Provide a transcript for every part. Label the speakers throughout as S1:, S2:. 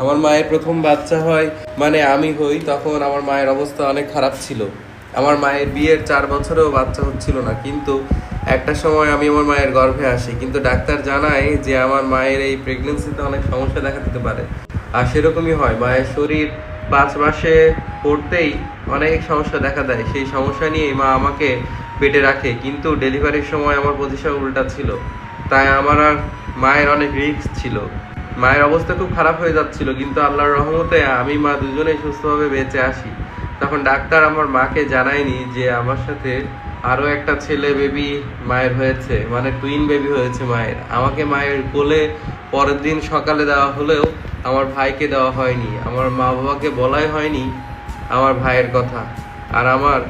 S1: আমার মায়ের প্রথম বাচ্চা হয় মানে আমি হই, তখন আমার মায়ের অবস্থা অনেক খারাপ ছিল। আমার মায়ের বিয়ের চার বছরেও বাচ্চা হচ্ছিল না, কিন্তু একটা সময় আমি আমার মায়ের গর্ভে আসি, কিন্তু ডাক্তার জানায় যে আমার মায়ের এই প্রেগনেন্সিতে অনেক সমস্যা দেখা দিতে পারে। আর সেরকমই হয়, মায়ের শরীর পাঁচ মাসে পড়তেই অনেক সমস্যা দেখা দেয়, সেই সমস্যা নিয়েই মা আমাকে পেটে রাখে, কিন্তু ডেলিভারির সময় আমার পজিশন উল্টা ছিল। তাই আমার আর মায়ের অনেক রিস্ক ছিল। মায়ের অবস্থা খুব খারাপ হয়ে যাচ্ছিল, কিন্তু আল্লাহর রহমতে আমি মা দুজনেই সুস্থভাবে বেঁচে আসি। তখন ডাক্তার আমার মাকে জানায়নি যে আমার সাথে আরও একটা ছেলে বেবি মায়ের হয়েছে মানে টুইন বেবি হয়েছে মায়ের। আমাকে মায়ের কোলে পরের দিন সকালে দেওয়া হলেও আমার ভাইকে দেওয়া হয়নি। আমার মা বাবাকে বলাই হয়নি আমার ভাইয়ের কথা। আর আমার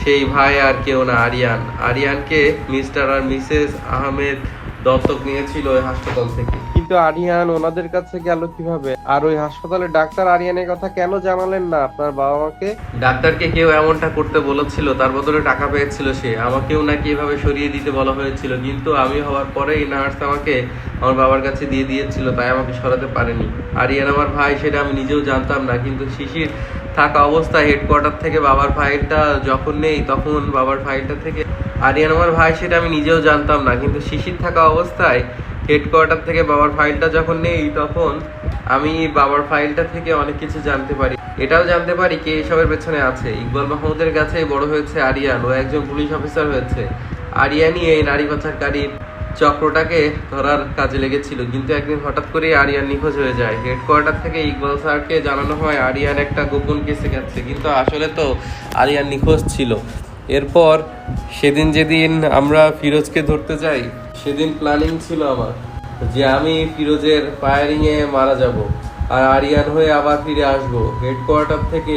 S1: সেই ভাই আর কেউ না, আরিয়ান। আরিয়ানকে মিস্টার আর মিসেস আহমেদ দত্তক নিয়েছিল ওই হাসপাতাল থেকে। কিন্তু আরিয়ান, ওনাদের কাছে গেল কীভাবে? আর ওই হাসপাতালে ডাক্তার আরিয়ানের কথা কেন জানালেন না আপনার বাবা মাকে ডাক্তারকে কেউ এমনটা করতে বলেছিল, তার বদলে টাকা পেয়েছিল সে। আমাকেও নাকি এভাবে সরিয়ে দিতে বলা হয়েছিল, কিন্তু আমি হওয়ার পরেই নার্স আমাকে আমার বাবার কাছে দিয়ে দিয়েছিল, তাই আমাকে সরাতে পারেনি। আরিয়ান আমার ভাই, সেটা আমি নিজেও জানতাম না, কিন্তু শিশির থাকা অবস্থায় হেডকোয়ার্টার থেকে বাবার ফাইলটা যখন নেই, তখন বাবার ফাইলটা থেকে আরিয়ান আমার ভাই, সেটা আমি নিজেও জানতাম না, কিন্তু শিশির থাকা অবস্থায় হেডকোয়ার্টার থেকে বাবার ফাইলটা যখন নেই, তখন আমি বাবার ফাইলটা থেকে অনেক কিছু জানতে পারি। এটাও জানতে পারি কে এসবের পেছনে আছে। ইকবাল মাহমুদের কাছে বড় হয়েছে আরিয়ান। ও একজন পুলিশ অফিসার হয়েছে। আরিয়ানই এই নারী পাচারকারীর চক্রটাকে ধরার কাজে লেগেছিল। কিন্তু একদিন হঠাৎ করেই আরিয়ান নিখোঁজ হয়ে যায়। হেডকোয়ার্টার থেকে ইকবাল স্যারকে জানানো হয়, আরিয়ান একটা গোপন কেসে গেছে। কিন্তু আসলে তো আরিয়ান নিখোঁজ ছিল। এরপর সেদিন যেদিন আমরা ফিরোজকে ধরতে যাই সেদিন প্ল্যানিং ছিল আমার যে আমি ফিরোজের ফায়ারিং এ মারা যাব আর আরিয়ান হয়ে আবার ফিরে আসব। হেডকোয়ার্টার থেকে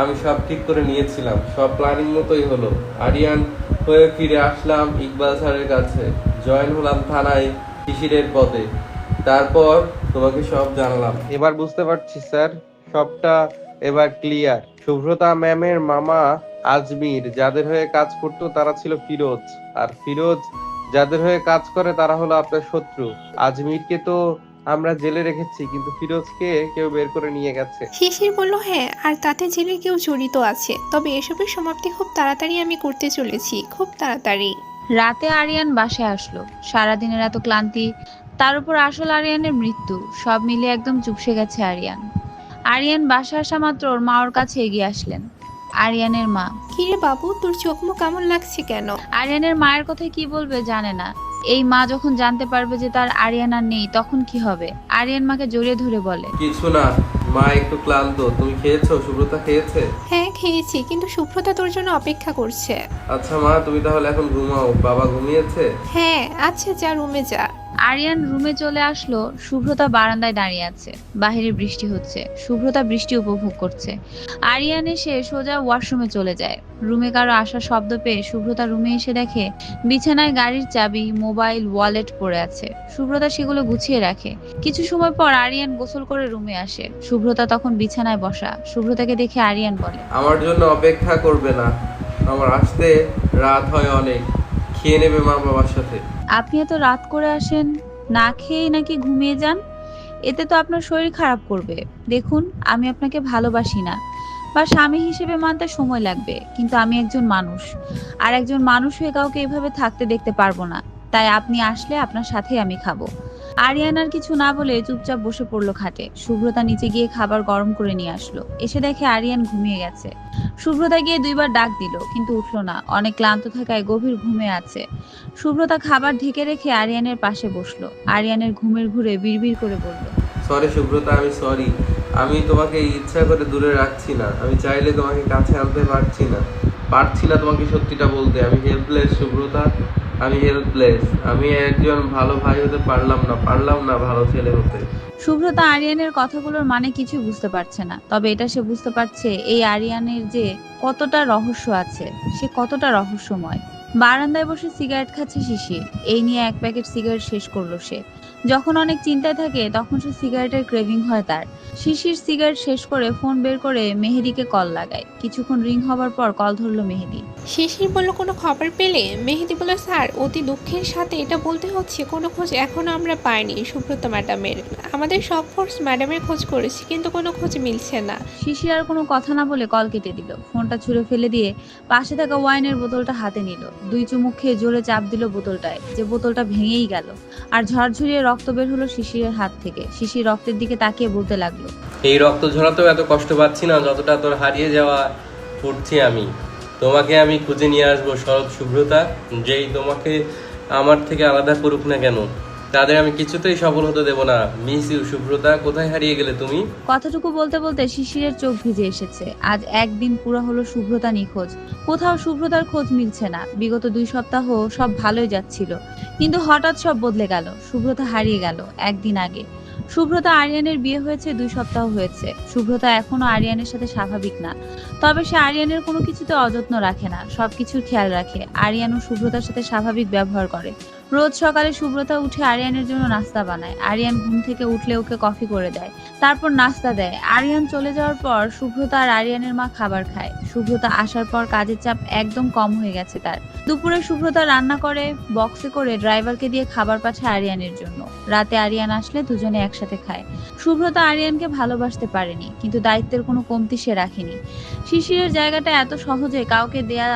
S1: আমি সব ঠিক করে নিয়েছিলাম। সব প্ল্যানিং মতোই হলো। আরিয়ান হয়ে ফিরে আসলাম ইকবাল স্যারের কাছে। জয়েন হলাম থানায় শিশিরের পদে। তারপর তোমাকে সব জানালাম। এবার বুঝতে পারছি স্যার, সবটা এবার ক্লিয়ার শুভ্রতা ম্যামের মামা আজমির, যাদের হয়ে কাজ করতো তারা ছিল ফিরোজ। আর ফিরোজ যাদের হয়ে কাজ করে তারা হলো আপনার শত্রু। আজমিরকে তো আমরা জেলে রেখেছি কিন্তু ফিরোজকে কেউ বের করে নিয়ে গেছে।
S2: শিশির বলল হ্যাঁ আর তাতে জেলে কেউ জড়িত আছে। তবে এসবের সমাপ্তি খুব তাড়াতাড়ি আমি করতে চলেছি খুব তাড়াতাড়ি।
S3: রাতে আরিয়ান বাসায় আসলো। সারাদিনের এত ক্লান্তি তার উপর আসল আরিয়ানের মৃত্যু সব মিলে একদম চুপসে গেছে আরিয়ান। আরিয়ান বাসা আসা মাত্র ওর মা ওর কাছে এগিয়ে আসলেন। আরিয়ানের মা।
S2: কিরে বাবু তোর চোখ মুখ কেমন লাগছে কেন?
S3: আরিয়ানের মায়ের কথা কি বলবে জানে না। এই মা যখন জানতে পারবে যে তার আরিয়ান আর নেই তখন কি হবে? আরিয়ান মাকে জড়িয়ে ধরে বলে।
S1: কিছু না মা একটু ক্লান্ত। তুমি খেয়েছো? সুব্রতা খেয়েছে?
S2: হ্যাঁ খেয়েছি কিন্তু সুব্রতা তোর জন্য অপেক্ষা করছে।
S1: আচ্ছা মা তুমি তাহলে এখন ঘুমাও। বাবা ঘুমিয়েছে?
S2: হ্যাঁ আচ্ছা যা রুমে যা।
S3: আরিয়ান রুমে চলে আসলো, শুভ্রতা বারান্দায় দাঁড়িয়ে আছে। বাহিরে বৃষ্টি হচ্ছে, শুভ্রতা বৃষ্টি উপভোগ করছে। আরিয়ান এসে সোজা ওয়াশরুমে চলে যায়। রুমে কারও আসার শব্দ পেয়ে শুভ্রতা রুমে এসে দেখে বিছানায় গাড়ির চাবি, মোবাইল, ওয়ালেট পড়ে আছে। শুভ্রতা সেগুলো গুছিয়ে রাখে। কিছু সময় পর আরিয়ান গোসল করে রুমে আসে। শুভ্রতা তখন বিছানায় বসা। শুভ্রতাকে দেখে আরিয়ান বলে,
S1: আমার জন্য অপেক্ষা করবে না। আমার আসতে রাত হয় অনেক। খেয়ে নেবে মা বাবার সাথে।
S3: আপনি এত রাত করে আসেন, না খেয়েই নাকি ঘুমিয়ে যান? এতে তো আপনার শরীর খারাপ করবে। দেখুন, আমি আপনাকে ভালোবাসি না। বা স্বামী হিসেবে মানতে সময় লাগবে, কিন্তু আমি একজন মানুষ। আর একজন মানুষ হয়ে কাউকে এভাবে থাকতে দেখতে পারব না। তাই আপনি আসলে আপনার সাথেই আমি খাব। আরিয়ানার কিছু না বলে চুপচাপ বসে পড়ল খাটে। শুভ্রতা নিচে গিয়ে খাবার গরম করে নিয়ে আসলো। এসে দেখে আরিয়ান ঘুমিয়ে গেছে। শুভ্রতা গিয়ে দুইবার ডাক দিল, কিন্তু উঠল না। অনেক ক্লান্ত থাকায় গভীর ঘুমে আছে। শুভ্রতা খাবার ঢেকে রেখে আরিয়ানের পাশে বসল। আরিয়ানের ঘুমের ঘুরে বিড়বিড় করে বলল
S1: সরি সুব্রতা, আমি সরি আমি তোমাকে ইচ্ছা করে দূরে রাখছি না। আমি চাইলে তোমাকে কাছে আনতে পারছি না। পারছি না তোমাকে সত্যিটা বলতে। আমি হেল্পলেস সুব্রতা। আমি হেল্পলেস আমি একজন ভালো ভাই হতে পারলাম না পারলাম না ভালো ছেলে হতে।
S3: শুভ্রতা আরিয়ানের কথাগুলোর মানে কিছু বুঝতে পারছে না, তবে এটা সে বুঝতে পারছে এই আরিয়ানের যে কতটা রহস্য আছে, সে কতটা রহস্যময়। বারান্দায় বসে সিগারেট খাচ্ছে শিশির, এই নিয়ে এক প্যাকেট সিগারেট শেষ করল সে। যখন অনেক চিন্তায় থাকে তখন সে সিগারেটের ক্রেভিং হয় তার। শিশির সিগারেট শেষ করে ফোন বের করে মেহেদিকে কল লাগায়। কিছুক্ষণ রিং হবার পর কল ধরলো মেহেদি।
S2: শিশির বলল কোনো খবর পেলে? মেহেদি বলল স্যার অতি দুঃখের সাথে এটা বলতে হচ্ছে কোনো খোঁজ এখনও আমরা পাইনি সুব্রত ম্যাডামের। আমাদের সব ফোর্স ম্যাডামের খোঁজ করেছি কিন্তু কোনো খোঁজ মিলছে না।
S3: শিশির আর কোনো কথা না বলে কল কেটে দিল। ফোনটা ছুঁড়ে ফেলে দিয়ে পাশে থাকা ওয়াইনের বোতলটা হাতে নিল। দুই চুমুক খেয়ে জোরে চাপ দিল বোতলটায় যে বোতলটা ভেঙেই গেল। আর ঝরঝরিয়ে রক্ত বের হলো শিশিরের হাত থেকে। শিশির রক্তের দিকে তাকিয়ে বলতে লাগল,
S1: এই রক্ত ঝরাতেও এত কষ্ট পাচ্ছি না, যতটা তোর হারিয়ে যাওয়া পড়ছি আমি। তোমাকে আমি খুঁজে নিয়ে আসব, শরৎ শুভ্রতা যেই তোমাকে আমার থেকে আলাদা করুক না কেন। তাদের আমি কিছুতেই সফল হতে দেব না। মিস ইউ শুভ্রতা কোথায় হারিয়ে গেলে তুমি?
S3: কথাটুকু বলতে বলতে শিশিরের চোখ ভিজে এসেছে। আজ একদিন পুরো হলো শুভ্রতা নিখোঁজ। কোথাও শুভ্রতার খোঁজ মিলছে না। বিগত দুই সপ্তাহ সব ভালোই যাচ্ছিল। কিন্তু হঠাৎ সব বদলে গেল। শুভ্রতা হারিয়ে গেল একদিন আগে। শুভ্রতা আরিয়ানের বিয়ে হয়েছে দুই সপ্তাহ হয়েছে। শুভ্রতা এখনও আরিয়ানের সাথে স্বাভাবিক না। তবে সে আরিয়ানের কোনো কিছুতে অযত্ন রাখে না। সবকিছুর খেয়াল রাখে। আরিয়ান ও শুভ্রতার সাথে স্বাভাবিক ব্যবহার করে। রোজ সকালে শুভ্রতা উঠে আরিয়ানের জন্য নাস্তা বানায়। আরিয়ান ঘুম থেকে উঠলে ওকে কফি করে দেয়। তারপর নাস্তা দেয়। আরিয়ান চলে যাওয়ার পর শুভ্রতা আর আরিয়ানের মা খাবার খায়। শুভ্রতা আসার পর কাজের চাপ একদম কম হয়ে গেছে তার। দুপুরে শুভ্রতা রান্না করে বক্সে করে ড্রাইভারকে দিয়ে খাবার পাঠায় আরিয়ানের জন্য। রাতে আরিয়ান আসলে দুজনে একসাথে খায়। শুভ্রতা আরিয়ানকে ভালোবাসতে পারেনি, কিন্তু দায়িত্বের কোনো কমতি সে রাখেনি। শিশিরের জায়গাটা এত সহজে কাউকে দেয়া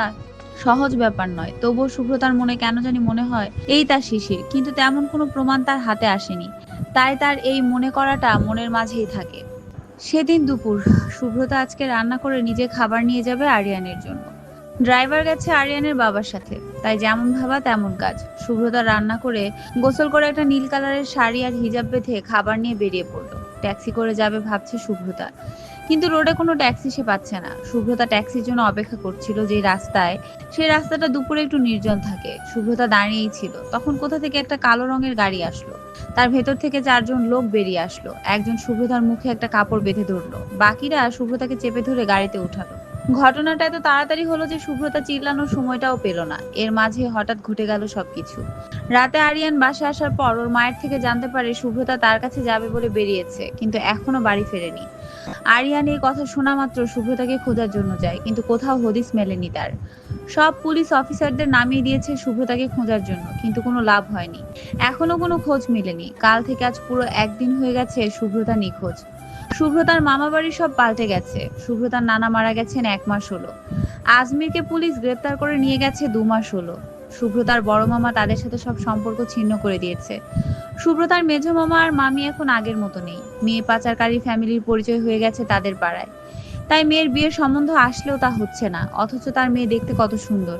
S3: সহজ ব্যাপার নয়। তবুও শুভ্রতার মনে কেন জানি মনে হয়, এই তার শিশির। কিন্তু তেমন কোনো প্রমাণ তার হাতে আসেনি। তাই তার এই মনে করাটা মনের মাঝেই থাকে। সেদিন দুপুর শুভ্রতা আজকে রান্না করে নিজে খাবার নিয়ে যাবে আরিয়ানের জন্য। ড্রাইভার গেছে আরিয়ানের বাবার সাথে। তাই যেমন ভাবা তেমন কাজ। শুভ্রতা রান্না করে গোসল করে একটা নীল কালারের শাড়ি আর হিজাব বেঁধে খাবার নিয়ে বেরিয়ে পড়ল। ট্যাক্সি করে যাবে ভাবছে শুভ্রতা কিন্তু রোডে কোনো ট্যাক্সি সে পাচ্ছে না। শুভ্রতা ট্যাক্সির জন্য অপেক্ষা করছিল যে রাস্তায়। সেই রাস্তাটা দুপুরে একটু নির্জন থাকে। শুভ্রতা দাঁড়িয়েই ছিল। তখন কোথা থেকে একটা কালো রঙের গাড়ি আসলো। তার ভেতর থেকে চারজন লোক বেরিয়ে আসলো। একজন শুভ্রতার মুখে একটা কাপড় বেঁধে ধরলো। বাকিরা শুভ্রতাকে চেপে ধরে গাড়িতে উঠালো। ঘটনাটা এত তাড়াতাড়ি হলো যে শুভ্রতা চিল্লানোর সময়টাও পেল না। এর মাঝে হঠাৎ ঘটে গেল সবকিছু। রাতে আরিয়ান বাসে আসার পর ওর মায়ের থেকে জানতে পারে শুভ্রতা তার কাছে যাবে বলে বেরিয়েছে, কিন্তু এখনও বাড়ি ফেরেনি। আরিয়ান এই কথা শোনা মাত্র শুভ্রতাকে খোঁজার জন্য যায়, কিন্তু কোথাও হদিস মেলেনি তার। সব পুলিশ অফিসারদের নামিয়ে দিয়েছে শুভ্রতাকে খোঁজার জন্য, কিন্তু কোনো লাভ হয়নি। এখনও কোনো খোঁজ মেলেনি। কাল থেকে আজ পুরো একদিন হয়ে গেছে শুভ্রতা নিখোঁজ। শুভ্রতার মামা বাড়ি সব পাল্টে গেছে। শুভ্রতার নানা মারা গেছেন এক মাস হলো। আজমিরকে পুলিশ গ্রেপ্তার করে নিয়ে গেছে দু মাস হলো। শুভ্রতার বড় মামা তাদের সাথে সব সম্পর্ক ছিন্ন করে দিয়েছে। শুভ্রতার মেজ মামা আর মামি এখন আগের মতো নেই। মেয়ে পাচারকারী ফ্যামিলির পরিচয় হয়ে গেছে তাদের পাড়ায়। তাই মেয়ের বিয়ের সম্বন্ধ আসলেও তা হচ্ছে না, অথচ তার মেয়ে দেখতে কত সুন্দর।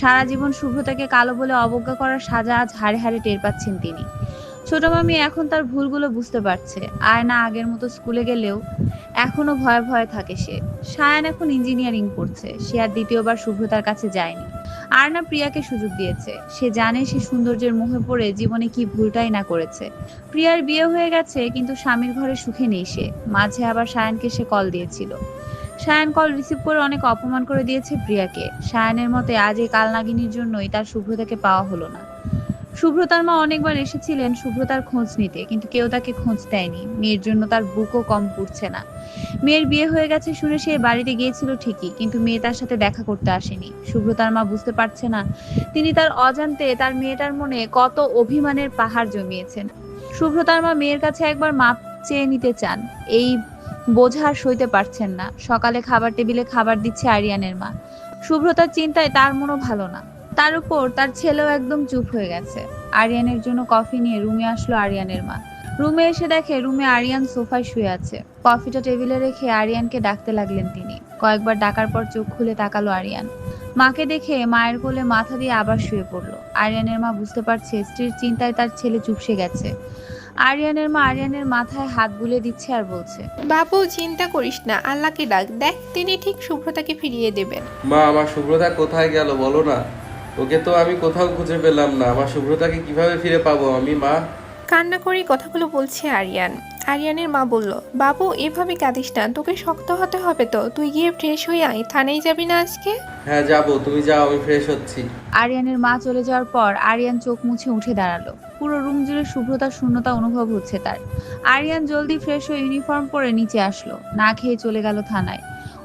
S3: সারা জীবন শুভ্রতাকে কালো বলে অবজ্ঞা করার সাজা আজ হাড়ে হাড়ে টের পাচ্ছেন তিনি। ছোট মামি এখন তার ভুলগুলো বুঝতে পারছে। আর না আগের মতো স্কুলে গেলেও এখনও ভয়ে ভয়ে থাকে সে। সায়ান এখন ইঞ্জিনিয়ারিং পড়ছে সে আর দ্বিতীয়বার শুভ্রতার কাছে যায়নি। আর না প্রিয়াকে সুযোগ দিয়েছে। সে জানে সে সৌন্দর্যের মুখে পড়ে জীবনে কি ভুলটাই না করেছে। প্রিয়ার বিয়ে হয়ে গেছে, কিন্তু স্বামীর ঘরে সুখে নেই সে। মাঝে আবার সায়ানকে সে কল দিয়েছিল। সায়ান কল রিসিভ করে অনেক অপমান করে দিয়েছে প্রিয়াকে। সায়ানের মতে আজ এই কালনাগিনীর জন্যই তার শুভ্রতাকে পাওয়া হলো না। শুভ্রতার মা অনেকবার এসেছিলেন শুভ্রতার খোঁজ নিতে, কিন্তু কেউ তাকে খোঁজ দেয়নি। মেয়ের জন্য তার বুকও কম পুড়ছে না। মেয়ের বিয়ে হয়ে গেছে শুনে সে বাড়িতে গিয়েছিল ঠিকই, কিন্তু মেয়ে তার সাথে দেখা করতে আসেনি। শুভ্রতার মা বুঝতে পারছে না, তিনি তার অজান্তে তার মেয়েটার মনে কত অভিমানের পাহাড় জমিয়েছেন। শুভ্রতার মা মেয়ের কাছে একবার মাপ চেয়ে নিতে চান, এই বোঝার সইতে পারছেন না। সকালে খাবার টেবিলে খাবার দিচ্ছে আরিয়ানের মা। শুভ্রতার চিন্তায় তার মনও ভালো না। তার উপর তার ছেলেও একদম চুপ হয়ে গেছে। আরিয়ানের জন্য কফি নিয়ে রুমে আসলো আরিয়ানের মা। রুমে এসে দেখে রুমে আরিয়ান সোফায় শুয়ে আছে। কফিটা টেবিলে রেখে আরিয়ানকে ডাকতে লাগলেন তিনি। কয়েকবার ডাকার পর চোখ খুলে তাকালো আরিয়ান। মাকে দেখে মায়ের কোলে মাথা দিয়ে আবার শুয়ে পড়ল। আরিয়ানের মা বুঝতে পারছে স্ত্রীর চিন্তায় তার ছেলে চুপসে গেছে। আরিয়ানের মা আরিয়ানের মাথায় হাত বুলে দিচ্ছে আর বলছে
S2: বাবু চিন্তা করিস না আল্লাহকে ডাক দেখ তিনি ঠিক শুভ্রতাকে ফিরিয়ে দেবেন।
S1: মা আমার শুভ্রতা কোথায় গেল বলো না? ওকে তো আমি কোথাও খুঁজে পেলাম না। আমার শুভ্রতাকে কীভাবে ফিরে পাবো আমি মা?
S2: কান্না করে কথাগুলো বলছে আরিয়ান। আরিয়ানের মা বলল বাবু এভাবে কাঁদিস না তোকে শক্ত হতে হবে তো। তুই গিয়ে ফ্রেশ হয়ে আয়। থানায় যাবি না আজকে?
S1: হ্যাঁ যাব। তুমি যাও আমি ফ্রেশ হচ্ছি।
S3: আরিয়ানের মা চলে যাওয়ার পর আরিয়ান চোখ মুছে উঠে দাঁড়াল। পুরো রুম জুড়ে শুভ্রতার শূন্যতা অনুভব হচ্ছে তার। আরিয়ান জলদি ফ্রেশ হয়ে ইউনিফর্ম পরে নিচে আসলো। না খেয়ে চলে গেল থানায়।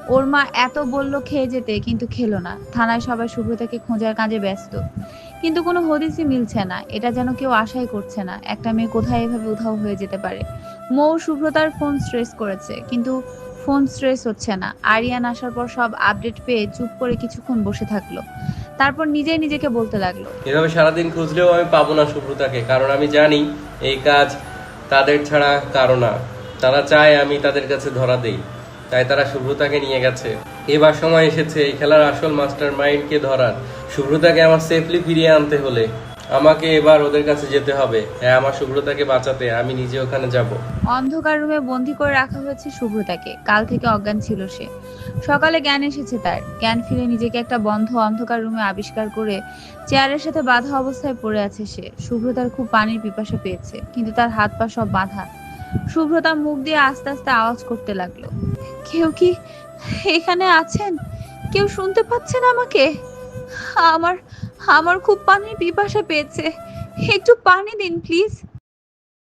S3: ওর মা এত বলল খেয়ে যেতে, কিন্তু খেলো না। থানায় সবাই শুভ্রতাকে খোঁজার কাজে ব্যস্ত। কিন্তু কোনো হদিসই মিলছে না। এটা যেন কেউ আশাই করছে না। একটা মেয়ে কোথায় এভাবে উধাও হয়ে যেতে পারে? মৌ শুভ্রতার ফোন স্ট্রেস করেছে, কিন্তু ফোন স্ট্রেস হচ্ছে না। আরিয়ান আসার পর সব আপডেট পেয়ে চুপ করে কিছুক্ষণ বসে থাকল। তারপর নিজেই নিজেকে বলতে লাগল।
S1: এভাবে সারাদিন খুঁজলেও আমি পাবো না সুব্রতাকে কারণ আমি জানি এই কাজ তাদের ছাড়া কারও না। তারা চায় আমি তাদের কাছে ধরা দেই। তাই তারা শুভ্রতাকে নিয়ে গেছে। এবার সময় এসেছে এই খেলার আসল মাস্টার মাইন্ডকে ধরার। শুভ্রতাকে আমার সেফলি ফিরিয়ে আনতে হলে আমাকে এবার ওদের কাছে যেতে হবে। হ্যাঁ আমার শুভ্রতাকে বাঁচাতে আমি নিজে ওখানে যাব।
S3: অন্ধকার রুমে বন্দি করে রাখা হয়েছে শুভ্রতাকে কাল থেকে অজ্ঞান ছিল সে। সকালে জ্ঞান এসেছে তার। জ্ঞান ফিরে নিজেকে একটা বন্ধ অন্ধকার রুমে আবিষ্কার করে চেয়ারের সাথে বাঁধা অবস্থায় পড়ে আছে সে। শুভ্রতার খুব পানির পিপাসা পেয়েছে, কিন্তু তার হাত পা সব বাঁধা। শুভ্রতা মুখ দিয়ে আস্তে আস্তে আওয়াজ করতে লাগল। কেউ কি এখানে আছেন? কেউ শুনতে পাচ্ছেন আমাকে? আমার আমার খুব পানির পিপাসা পেয়েছে। একটু পানি দিন, প্লিজ।